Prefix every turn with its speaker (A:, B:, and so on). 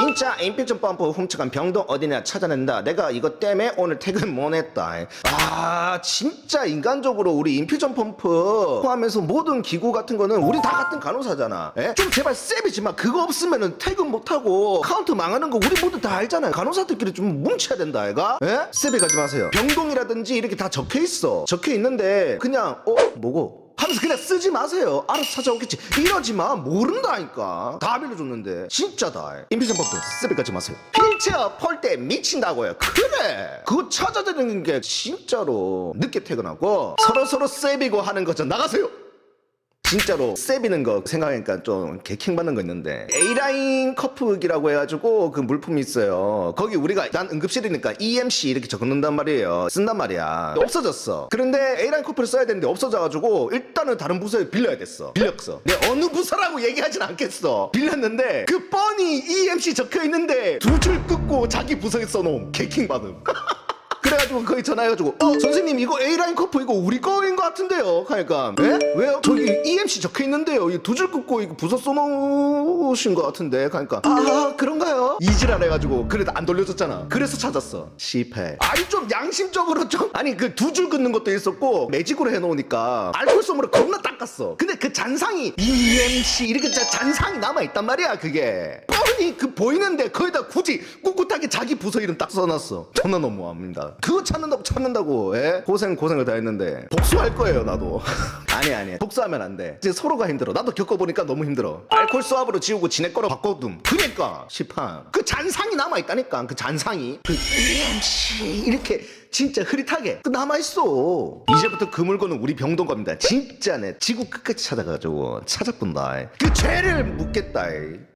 A: 진짜 인피션 펌프 훔쳐간 병동 어디냐 찾아낸다. 내가 이것 때문에 오늘 퇴근 못했다. 아 진짜 인간적으로 우리 인피션 펌프 포함해서 모든 기구 같은 거는 우리 다 같은 간호사잖아. 에? 좀 제발 세비지 마. 그거 없으면은 퇴근 못하고 카운트 망하는 거 우리 모두 다 알잖아요. 간호사들끼리 좀 뭉쳐야 된다, 애가. 에? 세비 가지 마세요. 병동이라든지 이렇게 다 적혀 있어. 적혀 있는데 그냥 어 뭐고? 하면서 그냥 쓰지 마세요. 알아서 찾아오겠지. 이러지 마. 모른다니까. 다 빌려줬는데. 진짜다. 인피션 법도 쓰비 가지 마세요. 휠체어 펄 때 미친다고요. 그래. 그거 찾아드리는 게 진짜로 늦게 퇴근하고 서로서로 세비고 하는 거죠. 나가세요. 진짜로 세비는 거 생각하니까 좀 개킹 받는 거 있는데 A라인 커프기라고 해가지고 그 물품이 있어요. 거기 우리가 난 응급실이니까 EMC 이렇게 적는단 말이에요. 쓴단 말이야. 없어졌어. 그런데 A라인 커프를 써야 되는데 없어져가지고 일단은 다른 부서에 빌려야 됐어. 빌렸어. 내 어느 부서라고 얘기하진 않겠어. 빌렸는데 그 뻔히 EMC 적혀 있는데 두 줄 끊고 자기 부서에 써놓은 개킹 받음 그래가지고 거기 전화해가지고 어 선생님 이거 A라인 커프 이거 우리 거인 것 같은데요? 그러니까 예? 왜요? 저기 EMC 적혀있는데요. 이 두줄 끊고 이거 부서 써놓으신 것 같은데 그러니까. 아 그런가요? 이지랄 해가지고. 그래도 안 돌려줬잖아. 그래서 찾았어. 실패. 아니 좀 양심적으로 좀. 아니 그 두줄 끊는 것도 있었고 매직으로 해놓으니까 알콜 솜으로 겁나 닦았어. 근데 그 잔상이 EMC 이렇게 자- 잔상이 남아있단 말이야 그게 뻔히 그 보이는데 거기다 굳이 꿋꿋하게 자기 부서 이름 딱 써놨어. 존나 너무합니다. 그거 찾는다고 찾는다고 예? 고생 고생을 다 했는데 복수할 거예요 나도. 아니 아니. 복수하면 안돼. 이제 서로가 힘들어. 나도 겪어보니까 너무 힘들어. 알콜 수압으로 지우고 지네 거로 바꿔둠 그니까 시판. 그 잔상이 남아있다니까 그 잔상이. 그 이렇게 진짜 흐릿하게. 그 남아있어. 이제부터 그 물건은 우리 병동 겁니다. 진짜네 지구 끝까지 찾아가지고 찾아본다 그 죄를 묻겠다